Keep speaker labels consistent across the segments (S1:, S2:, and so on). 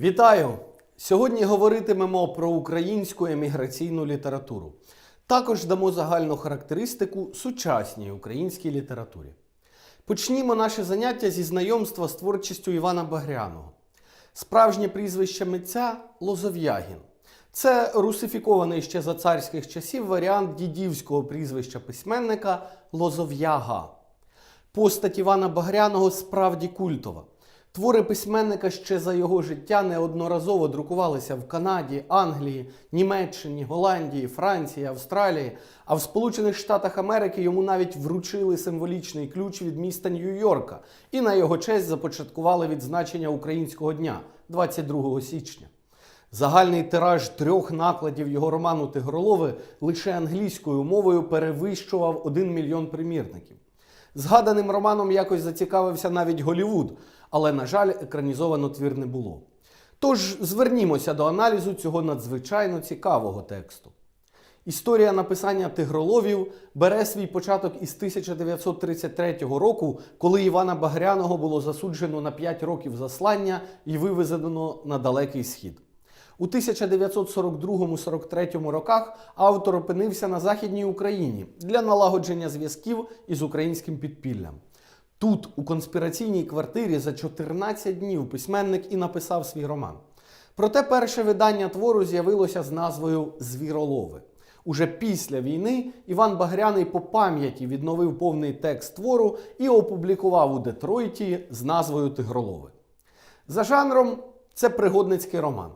S1: Вітаю! Сьогодні говоритимемо про українську еміграційну літературу. Також дамо загальну характеристику сучасній українській літературі. Почнімо наше заняття зі знайомства з творчістю Івана Багряного. Справжнє прізвище митця Лозов'ягін. Це русифікований ще за царських часів варіант дідівського прізвища письменника Лозов'яга. Постать Івана Багряного справді культова. Твори письменника ще за його життя неодноразово друкувалися в Канаді, Англії, Німеччині, Голландії, Франції, Австралії. А в Сполучених Штатах Америки йому навіть вручили символічний ключ від міста Нью-Йорка і на його честь започаткували відзначення українського дня 22 січня. Загальний тираж трьох накладів його роману Тигролови лише англійською мовою перевищував 1 мільйон примірників. Згаданим романом якось зацікавився навіть Голівуд, але, на жаль, екранізовано твір не було. Тож звернімося до аналізу цього надзвичайно цікавого тексту. Історія написання тигроловів бере свій початок із 1933 року, коли Івана Багряного було засуджено на 5 років заслання і вивезено на далекий схід. У 1942-43 роках автор опинився на Західній Україні для налагодження зв'язків із українським підпіллям. Тут, у конспіраційній квартирі, за 14 днів письменник і написав свій роман. Проте перше видання твору з'явилося з назвою Звіролови. Уже після війни Іван Багряний по пам'яті відновив повний текст твору і опублікував у Детройті з назвою Тигролови. За жанром це пригодницький роман.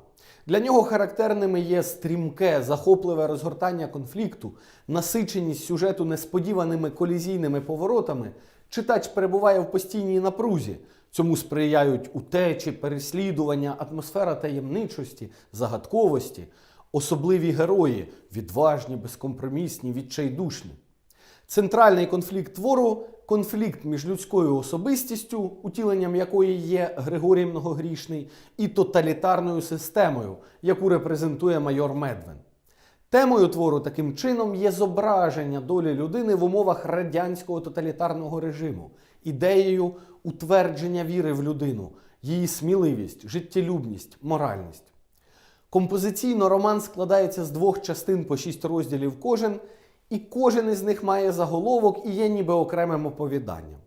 S1: Для нього характерними є стрімке, захопливе розгортання конфлікту, насиченість сюжету несподіваними колізійними поворотами. Читач перебуває в постійній напрузі. Цьому сприяють утечі, переслідування, атмосфера таємничості, загадковості, особливі герої, відважні, безкомпромісні, відчайдушні. Центральний конфлікт твору конфлікт між людською особистістю, утіленням якої є Григорій Многогрішний, і тоталітарною системою, яку репрезентує майор Медвен. Темою твору таким чином є зображення долі людини в умовах радянського тоталітарного режиму, ідеєю утвердження віри в людину, її сміливість, життєлюбність, моральність. Композиційно роман складається з двох частин по шість розділів кожен, і кожен із них має заголовок і є ніби окремим оповіданням.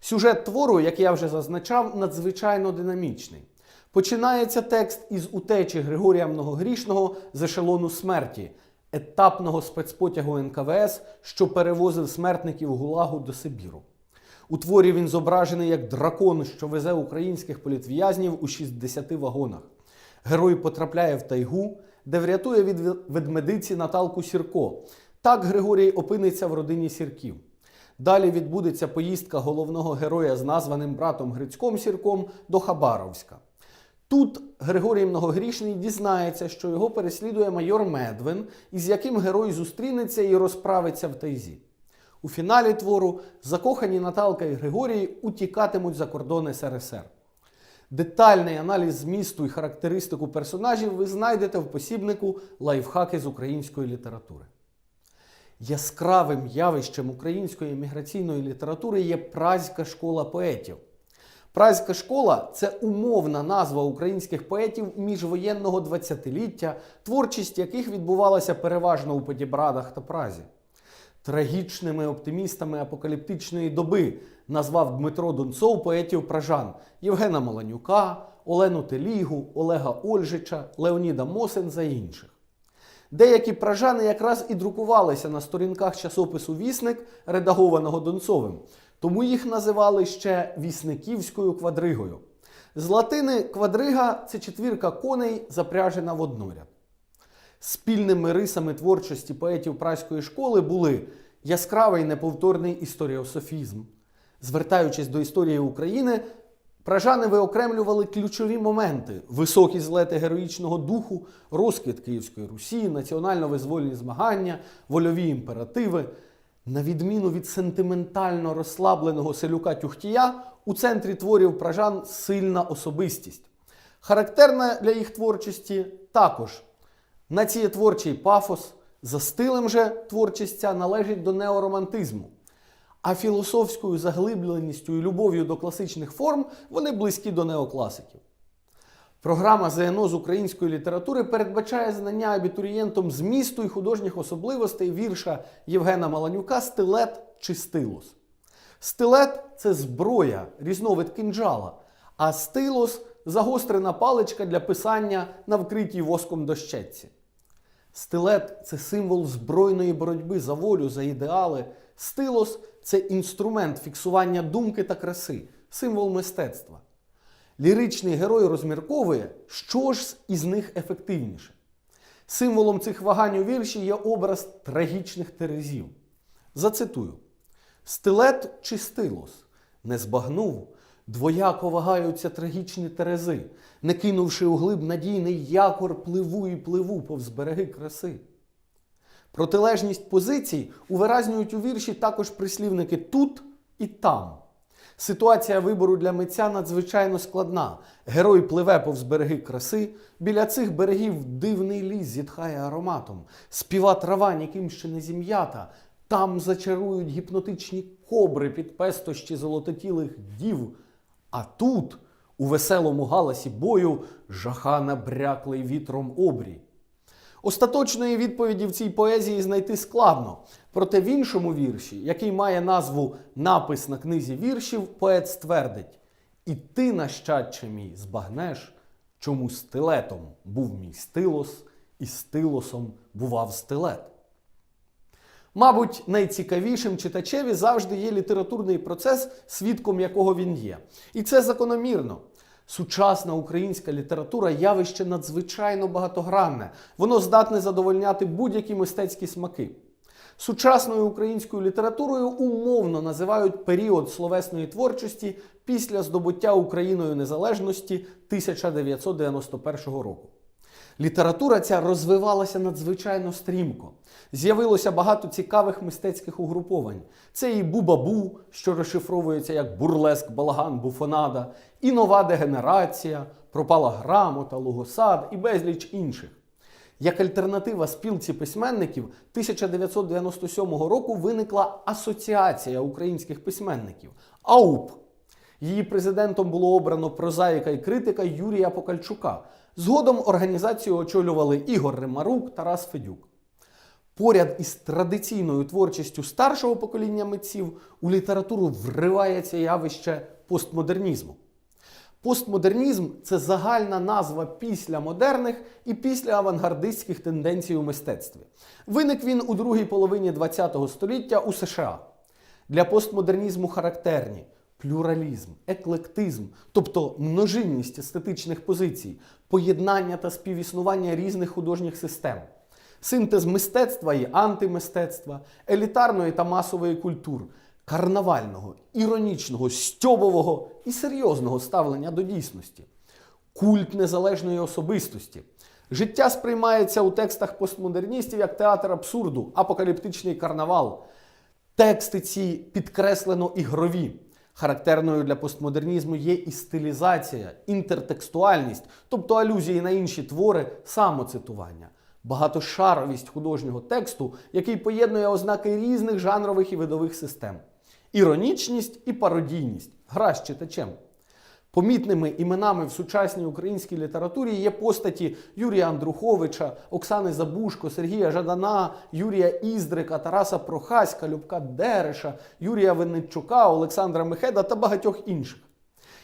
S1: Сюжет твору, як я вже зазначав, надзвичайно динамічний. Починається текст із утечі Григорія Многогрішного з ешелону смерті, етапного спецпотягу НКВС, що перевозив смертників Гулагу до Сибіру. У творі він зображений як дракон, що везе українських політв'язнів у 60 вагонах. Герой потрапляє в тайгу, де врятує від ведмедиці Наталку Сірко. Так Григорій опиниться в родині Сірків. Далі відбудеться поїздка головного героя з названим братом Грицьком Сірком до Хабаровська. Тут Григорій Многогрішний дізнається, що його переслідує майор Медвен, із яким герой зустрінеться і розправиться в тайзі. У фіналі твору закохані Наталка і Григорій утікатимуть за кордони СРСР. Детальний аналіз змісту і характеристику персонажів ви знайдете в посібнику Лайфхаки з української літератури. Яскравим явищем української еміграційної літератури є Празька школа поетів. Празька школа це умовна назва українських поетів міжвоєнного 20-ліття, творчість яких відбувалася переважно у Подібрадах та Празі. Трагічними оптимістами апокаліптичної доби назвав Дмитро Донцов поетів пражан Євгена Маланюка, Олену Телігу, Олега Ольжича, Леоніда Мосенза і інших. Деякі пражани якраз і друкувалися на сторінках часопису Вісник, редагованого Донцовим, тому їх називали ще вісниківською квадригою. З латини квадрига це четвірка коней, запряжена в одноряд. Спільними рисами творчості поетів праської школи були яскравий неповторний історіософізм. Звертаючись до історії України, пражани виокремлювали ключові моменти: високі злети героїчного духу, розквіт Київської Русі, національно-визвольні змагання, вольові імперативи. На відміну від сентиментально розслабленого селюка Тюхтія, у центрі творів пражан сильна особистість. Характерна для їх творчості також націєтворчий пафос, за стилем же творчість ця належить до неоромантизму. А філософською заглибленістю і любов'ю до класичних форм вони близькі до неокласиків. Програма ЗНО з української літератури передбачає знання абітурієнтом змісту і художніх особливостей вірша Євгена Маланюка Стилет чи стилус. Стилет це зброя, різновид кинджала, а стилус загострена паличка для писання на вкритій воском дощечці. Стилет це символ збройної боротьби за волю, за ідеали. Стилос це інструмент фіксування думки та краси, символ мистецтва. Ліричний герой розмірковує, що ж із них ефективніше. Символом цих вагань у вірші є образ трагічних терезів. Зацитую: Стилет чи стилос не збагнув, двояко вагаються трагічні терези, не кинувши у глиб надійний якор, пливу і пливу повз береги краси. Протилежність позицій увиразнюють у вірші також прислівники тут і там. Ситуація вибору для митця надзвичайно складна. Герой пливе повз береги краси, біля цих берегів дивний ліс зітхає ароматом, співа трава ніким ще не зім'ята, там зачарують гіпнотичні кобри під пестощі золототілих дів. А тут, у веселому галасі бою, жаха набряклий вітром обрій. Остаточної відповіді в цій поезії знайти складно. Проте в іншому вірші, який має назву Напис на книзі віршів, поет ствердить: І ти, нащадче мій, збагнеш, чому стилетом був мій стилос, і стилосом бував стилет. Мабуть, найцікавішим читачеві завжди є літературний процес, свідком якого він є. І це закономірно. Сучасна українська література явище надзвичайно багатогранне. Воно здатне задовольняти будь-які мистецькі смаки. Сучасною українською літературою умовно називають період словесної творчості після здобуття Україною незалежності 1991 року. Література ця розвивалася надзвичайно стрімко. З'явилося багато цікавих мистецьких угруповань. Це і Бубабу, що розшифровується як бурлеск, балаган, буфонада, і нова дегенерація, пропала грамота, лугосад і безліч інших. Як альтернатива спілці письменників 1997 року виникла Асоціація українських письменників АУП. Її президентом було обрано прозаїка і критика Юрія Покальчука. Згодом організацію очолювали Ігор Римарук, Тарас Федюк. Поряд із традиційною творчістю старшого покоління митців у літературу вривається явище постмодернізму. Постмодернізм це загальна назва після модерних і після авангардистських тенденцій у мистецтві. Виник він у другій половині ХХ століття у США. Для постмодернізму характерні плюралізм, еклектизм, тобто множинність естетичних позицій, поєднання та співіснування різних художніх систем, синтез мистецтва і антимистецтва, елітарної та масової культур, карнавального, іронічного, стьобового і серйозного ставлення до дійсності, культ незалежної особистості. Життя сприймається у текстах постмодерністів як театр абсурду, апокаліптичний карнавал. Тексти ці підкреслено ігрові. Характерною для постмодернізму є і стилізація, інтертекстуальність, тобто алюзії на інші твори, самоцитування, багатошаровість художнього тексту, який поєднує ознаки різних жанрових і видових систем, іронічність і пародійність, гра з читачем. Помітними іменами в сучасній українській літературі є постаті Юрія Андруховича, Оксани Забушко, Сергія Жадана, Юрія Іздрика, Тараса Прохаська, Любка Дереша, Юрія Винничука, Олександра Мехеда та багатьох інших.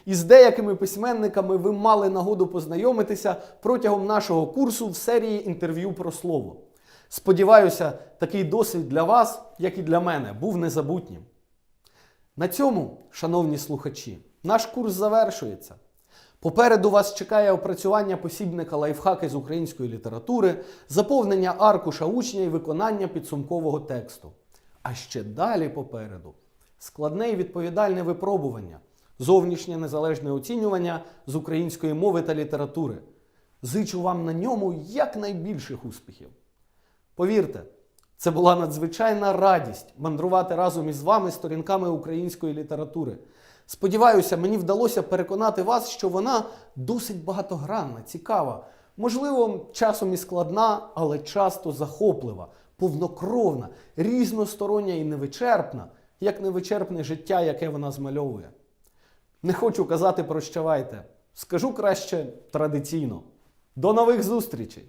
S1: Із деякими письменниками ви мали нагоду познайомитися протягом нашого курсу в серії інтерв'ю про слово. Сподіваюся, такий досвід для вас, як і для мене, був незабутнім. На цьому, шановні слухачі, наш курс завершується. Попереду вас чекає опрацювання посібника лайфхаки з української літератури, заповнення аркуша учня і виконання підсумкового тексту. А ще далі попереду складне і відповідальне випробування, зовнішнє незалежне оцінювання з української мови та літератури. Зичу вам на ньому якнайбільших успіхів. Повірте, це була надзвичайна радість мандрувати разом із вами сторінками української літератури. Сподіваюся, мені вдалося переконати вас, що вона досить багатогранна, цікава, можливо, часом і складна, але часто захоплива, повнокровна, різностороння і невичерпна, як невичерпне життя, яке вона змальовує. Не хочу казати прощавайте. Скажу краще традиційно. До нових зустрічей!